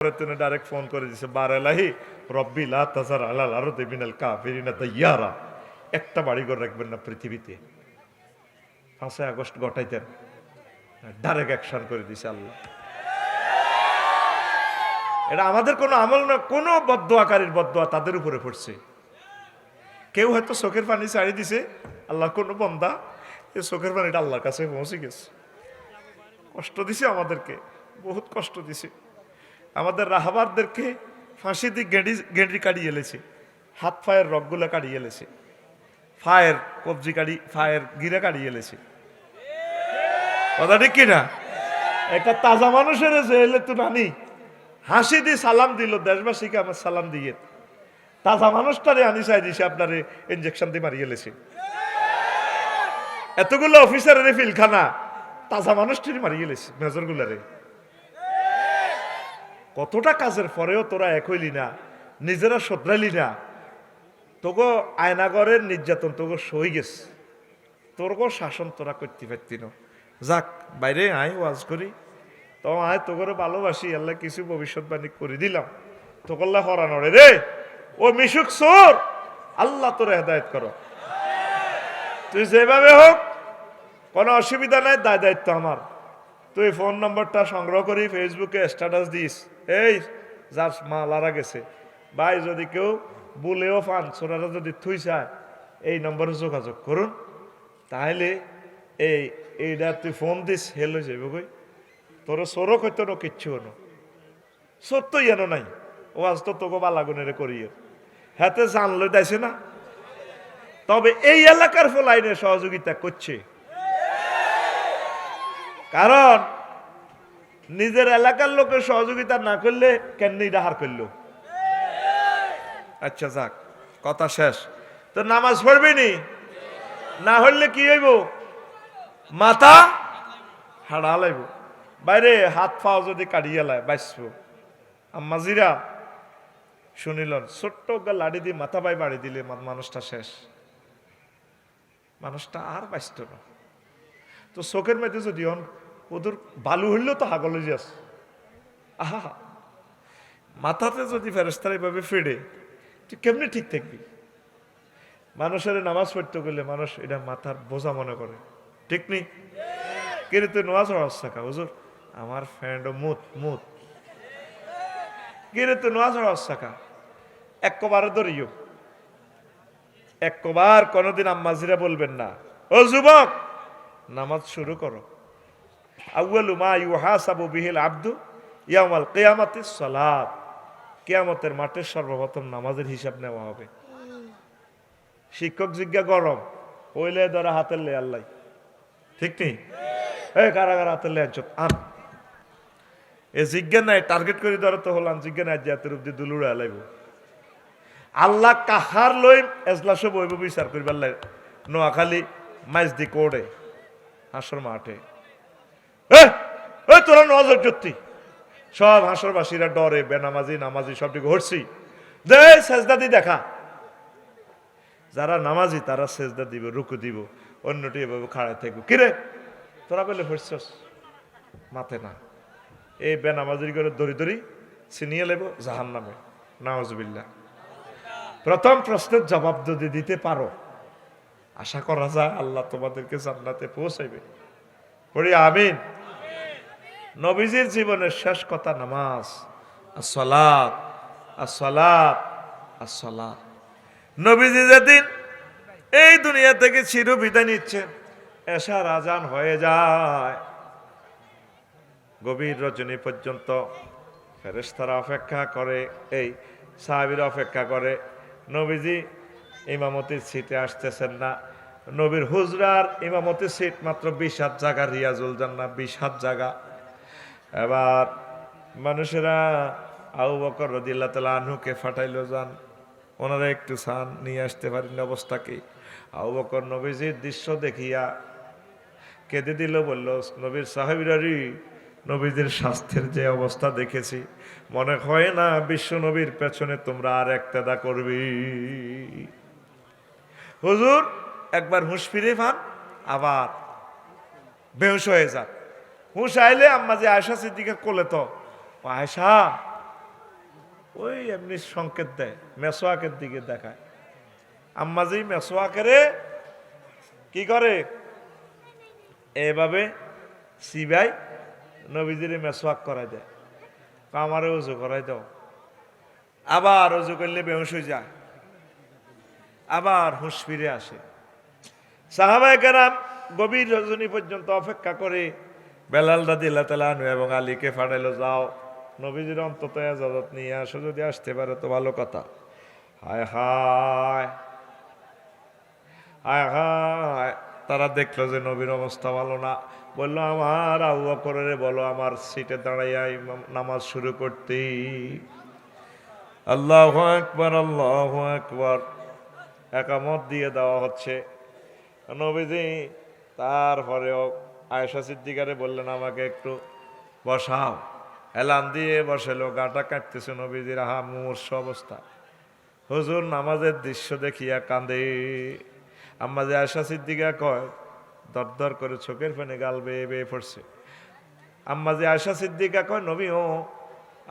তুমি direct phone করে দিছে তাজার আলাল মিনাল কাফিরিনা তাইয়ারা। একটা বাড়ি ঘর রাখবেন না পৃথিবীতে। পাঁচই আগস্ট ডাইরেক্ট অ্যাকশন করে দিছে আল্লাহ। এটা আমাদের কোনো আমল না, কোনো বদোয়াকারীর বদোয়া তাদের উপরে পড়ছে। কেউ হয়তো চোখের পানি ছাড়ি দিছে, আল্লাহ কোনো বন্দা, এই চোখের পানিটা আল্লাহর কাছে পৌঁছে গেছে। কষ্ট দিছে আমাদেরকে, বহুত কষ্ট দিছে। আমাদের রাহাবারদেরকে ফাঁসি দিয়ে গেঁড়ি গেঁড়ি কাটিয়ে এলেছে হাত ফায়ের রগগুলো কাটিয়ে এলেছে ফায়ের কবজি কাটি ফায়ের গিরে কাটিয়ে এলেছে কথা ঠিক কিনা একটা তাজা মানুষের এলে তো নানি। হাসি দিয়ে সালাম দিল, দেশবাসীকে আমার সালাম দিয়ে। তাজা মানুষটারে আনি চাই দিছে, আপনার ইঞ্জেকশন দিয়ে মারিয়ে এলেছে এতগুলো অফিসারের ফিলখানা তাজা মানুষটারই মারিয়ে এলেছে মেজরগুলারে। কতটা কাজের পরেও তোরা এক হইলি না, নিজেরা শোধরাইলি না। তোগো আয়নাগরের নির্যাতন তোগো সই গেছে। তোরগো শাসন তোরা করতে পারতি না। যাক, বাইরে আয়, ওয়াজ করি। তো আয়, তোগরে ভালোবাসি, আল্লাহ কিছু ভবিষ্যৎবাণী করে দিলাম। তোকল্লা হরানরে রে। ও মিশুক সোর, আল্লাহ তোরা হেদায়ত করো। তুই যেভাবে হোক, কোনো অসুবিধা নাই, দায় দায়িত্ব আমার। তুই ফোন নম্বরটা সংগ্রহ করি ফেসবুকে স্ট্যাটাস দিস। এই, যার মা লারা গেছে। ভাই, যদি কেউ বলেও পান সোনারা যদি থুই চায় এই নম্বরে যোগাযোগ করুন। তাহলে এই এইটা তুই ফোন দিস হেল হয়ে যাবে কই। তোর সরো কইতো না কিচ্ছু হনো। সত্য যেন নাই। ও আজ তো তোকে বালাগুনের করিয়ে। হাতে জানলে দাইছে না। তবে এই এলাকার ফলাইনে সহযোগিতা করছে। কারণ নিজের এলাকার লোকের সহযোগিতা না করলে কেমনি ডাহার করল? আচ্ছা যাক, কথা শেষ। তো নামাজ পড়বি নি? না হইলে কি হইব? মাথা হাড়া লাইব। বাইরে হাত পাও যদি কাটিয়ে লাই বাঁচব আম্মাজিরা শুনিলন, ছোট্ট গা লাড়ি দিয়ে মাথা বাই বাড়ি দিলে মানুষটা শেষ। মানুষটা আর বাঁচত না। তো চোখের মেয়েতে যদি হন ওদের বালু হইলেও তো হাগলে যাস আহা মাথাতে যদি ফেরেস্তার এইভাবে ফেড়ে তুই কেমনি ঠিক থাকবি? মানুষের নামাজ পড়তে গেলে মানুষ এটা মাথার বোঝা মনে করে ঠিক নেই কিন্তু তুই নামাজ পড়াস থাকা হুজুর আমার ফ্রেন্ড ও মুত মুত কিরে তুই নামাজ পড়াস থাকা একবার ধরিও একবার কোনোদিন আম্মাজিরা বলবেন না। ও যুবক নামাজ শুরু করো। আউয়ালু মা ইউহাসাবু বিহিল আব্দু ইয়ামাল কিয়ামাতিস সালাত। কিয়ামতের মাঠে সর্বপ্রথম নামাজের হিসাব নেওয়া হবে। শিক্ষক জিজ্ঞা গরম, ওইলে ধরা হাতের লে আল্লাহ। ঠিক নেই? এই কারাগার হাতের লে আনছত আন। এ, জিজ্ঞা নাই, টার্গেট করে ধরো তো হলাম, জিজ্ঞা নাই জাতের অব্দি দুলুড়ে আলাইব। আল্লাহ কাহার লই এজলাসে বইব বিচার করিবার লাই, নোয়াখালী মাইজ দি কোড়ে হাসর মাঠে। তোরা নজর জ্যোতি সব হাসরবাসীরা ডরে, বেনামাজি, নামাজি, সবটিকে হরছি দে, সেজদা দি দেখা। যারা নামাজি, তারা সেজদা দিব, রুকু দিব, অন্যটি এভাবে খাড়ায় থাকব। কিরে? তোরা বলে হরছস মাথে না। এই বেনামাজির করে দড়ি দড়ি ছিনিয়ে লেব জাহান নামে নাওজবিল্লা প্রথম প্রশ্নের জবাব যদি দিতে পারো আশা করা যায় আল্লাহ তোমাদেরকে জান্নাতে পৌঁছাইবে। পড়ি আমিন। নবীজির জীবনের শেষ কথা নামাজ। আসলাত আসলাত আসলাত নবীজি যেদিন এই দুনিয়া থেকে চির বিদায় নিচ্ছেন, এশার আজান হয়ে যায়। গভীর রজনী পর্যন্ত ফেরেস্তারা অপেক্ষা করে, এই সাহাবিরা অপেক্ষা করে, নবীজি ইমামতির সিটে আসতেছেন না। নবীর হুজরার ইমামতির সিট মাত্র বিশ হাত জায়গা, রিয়াজুল জান্না বিশ হাত জায়গা। এবার মানুষেরা আউ বকর রদিল্লা তালা আনহুকে ফাটাইলো, যান। ওনারা একটু সান নিয়ে আসতে পারেন অবস্থাকে আউ বকর নবীজির দৃশ্য দেখিয়া কেঁদে দিল, বলল, নবীর সাহেবিরারি নবীদের স্বাস্থ্যের যে অবস্থা দেখেছি, মনে হয় না বিশ্ব নবীর পেছনে তোমরা আর একতেদা করবি? হুজুর একবার হুঁশ ফিরে পান আবার বেহুশ হয়ে যান হুঁশ আইলে আম্মা যে আয়সা সিদ্দিকের কোলে তো। আয়সা ওই এমনি সংকেত দেয়, মেসোয়াকের দিকে দেখায়। আম্মাজি মেসোয়াকেরে কি করে? এভাবে সিবাই নবীজিরে মেসোয়াক করাই দেয়। আমারে উজু করাই দাও। আবার উজু করলে বেহুশ হয়ে যায়। আবার হুঁশ ফিরে আসে। সাহাবায় কেরাম গভীর রজনী পর্যন্ত অপেক্ষা করে বেলাল দাদি তালানু এবং আলীকে ফাটাইলো যাও, নবীজির অন্তত এজাজত নিয়ে আসো, যদি আসতে পারে তো ভালো কথা। হায় হায় হায় হায়। তারা দেখল যে নবীর অবস্থা ভালো না। বলল, আমার আবু করে বলো, আমার সিটে দাঁড়াইয়া নামাজ শুরু করতে। আল্লাহ একবার আল্লাহ একবার একামত দিয়ে দেওয়া হচ্ছে। নবীজি, তারপরেও আয়েশা সিদ্দিকারে বললেন, আমাকে একটু বসাও। এলান দিয়ে বসালো গাটা কাটতেছে নবীজির, আহা মুমূর্ষ অবস্থা। হুজুর, নামাজের দৃশ্য দেখিয়া কান্দে আম্মা যে আয়েশা সিদ্দিকা কয় দরদর করে চোখের ফেনে গাল বেয়ে বেয়ে পড়ছে। আম্মা যে আয়েশা সিদ্দিকা কয় নবী ও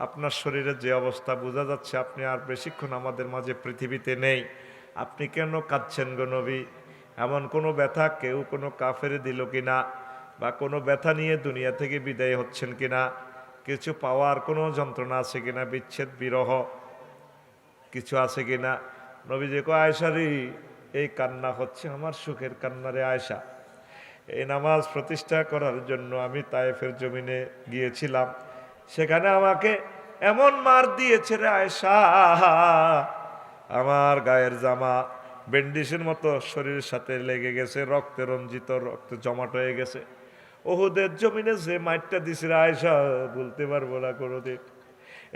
আপনার শরীরের যে অবস্থা বোঝা যাচ্ছে, আপনি আর বেশিক্ষণ আমাদের মাঝে পৃথিবীতে নেই। আপনি কেন কাঁদছেন গো নবী? এমন কোনো ব্যথা কেউ কোনো কাফেরে দিল কিনা বা কোনো ব্যথা নিয়ে দুনিয়া থেকে বিদায় হচ্ছেন কিনা? কিছু পাওয়ার কোনো যন্ত্রণা আছে কিনা? বিচ্ছেদ, বিরহ কিছু আছে কি কিনা? নবীজি কো আয়সারি এই কান্না হচ্ছে আমার সুখের কান্নারে আয়সা এই নামাজ প্রতিষ্ঠা করার জন্য আমি তায়েফের জমিনে গিয়েছিলাম। সেখানে আমাকে এমন মার দিয়েছে রে আয়সা আমার গায়ের জামা ব্যান্ডিসের মতো শরীরের সাথে লেগে গেছে, রক্তে রঞ্জিত, রক্ত জমাট হয়ে গেছে। ওহুদের জমিনে যে মাইটটা দিছে রে আয়সা বলতে পারব না কোনোদিন।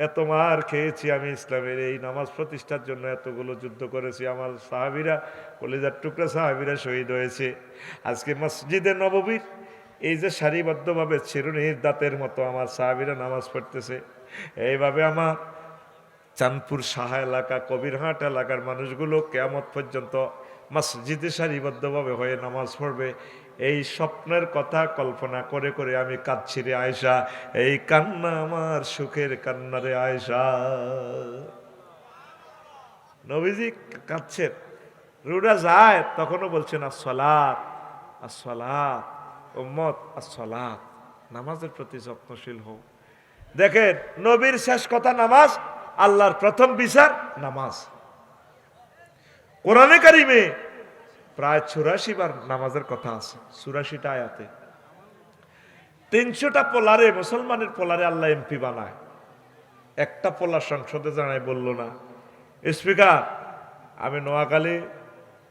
এত মার খেয়েছি আমি ইসলামের এই নামাজ প্রতিষ্ঠার জন্য, এতগুলো যুদ্ধ করেছি। আমার সাহাবিরা, কলিজার টুকরা সাহাবিরা শহীদ হয়েছে। আজকে মসজিদে নববীর, এই যে সারিবদ্ধভাবে চিরুনির দাঁতের মতো আমার সাহাবিরা নামাজ পড়তেছে। এইভাবে আমার চাঁদপুর সাহা এলাকা, কবিরহাট এলাকার মানুষগুলো কেয়ামত পর্যন্ত মসজিদে সারিবদ্ধভাবে হয়ে নামাজ পড়বে। এই স্বপ্নের কথা কল্পনা করে করে আমি কাঁদছি রে আয়সা এই কান্না আমার সুখের কান্না রে আয়সা নবীজি কাঁদছেন। রুডা যায়, তখনও বলছেন আসলাত আসলাত উম্মত আসলাত নামাজের প্রতি যত্নশীল হোক দেখেন, নবীর শেষ কথা নামাজ আল্লাহর প্রথম বিচার, নামাজ। কোরআনে কারিমে প্রায় চুরাশি বার নামাজের কথা আছে, চুরাশিটা আয়াতে। তিনশোটা পোলারে, মুসলমানের পোলারে আল্লাহ এমপি বানায়। একটা পোলা সংসদে জানাই বলল না, স্পিকার, আমি নোয়াখালী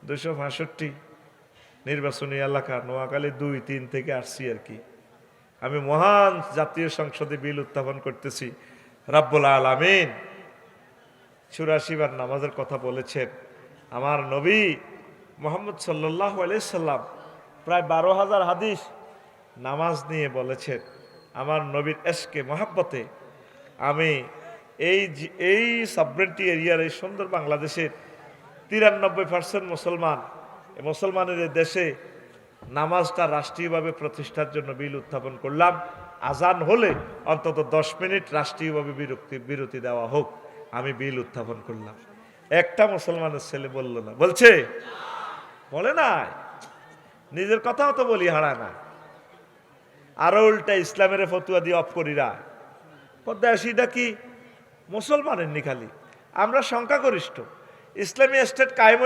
দুশো বাষট্টি নির্বাচনী এলাকা, নোয়াখালী দুই, তিন থেকে আসছি আর কি। আমি মহান জাতীয় সংসদে বিল উত্থাপন করতেছি, রাব্বুল আলামিন। চুরাশি বার নামাজের কথা বলেছেন। আমার নবী মোহাম্মদ সাল্লাহ সাল্লাম প্রায় বারো হাজার হাদিস নামাজ নিয়ে বলেছেন। আমার নবীর এসকে মহাব্বতে আমি এই এই সাবরেন্টি এরিয়ার এই সুন্দর বাংলাদেশের তিরানব্বই পার্সেন্ট মুসলমান মুসলমানের দেশে নামাজটা রাষ্ট্রীয়ভাবে প্রতিষ্ঠার জন্য বিল উত্থাপন করলাম। আজান হলে অন্তত দশ মিনিট রাষ্ট্রীয়ভাবে বিরক্তি, বিরতি দেওয়া হোক। আমি বিল উত্থাপন করলাম। একটা মুসলমানের ছেলে বলল না। বলছে, বলে না নিজের কথাও তো বলি, হারা না আরও উল্টা ইসলামের ফতুয়া দিয়ে অফ করিরা পদ্মাসীটা কি মুসলমানের নিখালি আমরা সংখ্যাগরিষ্ঠ। ইসলামী স্টেট কায়েম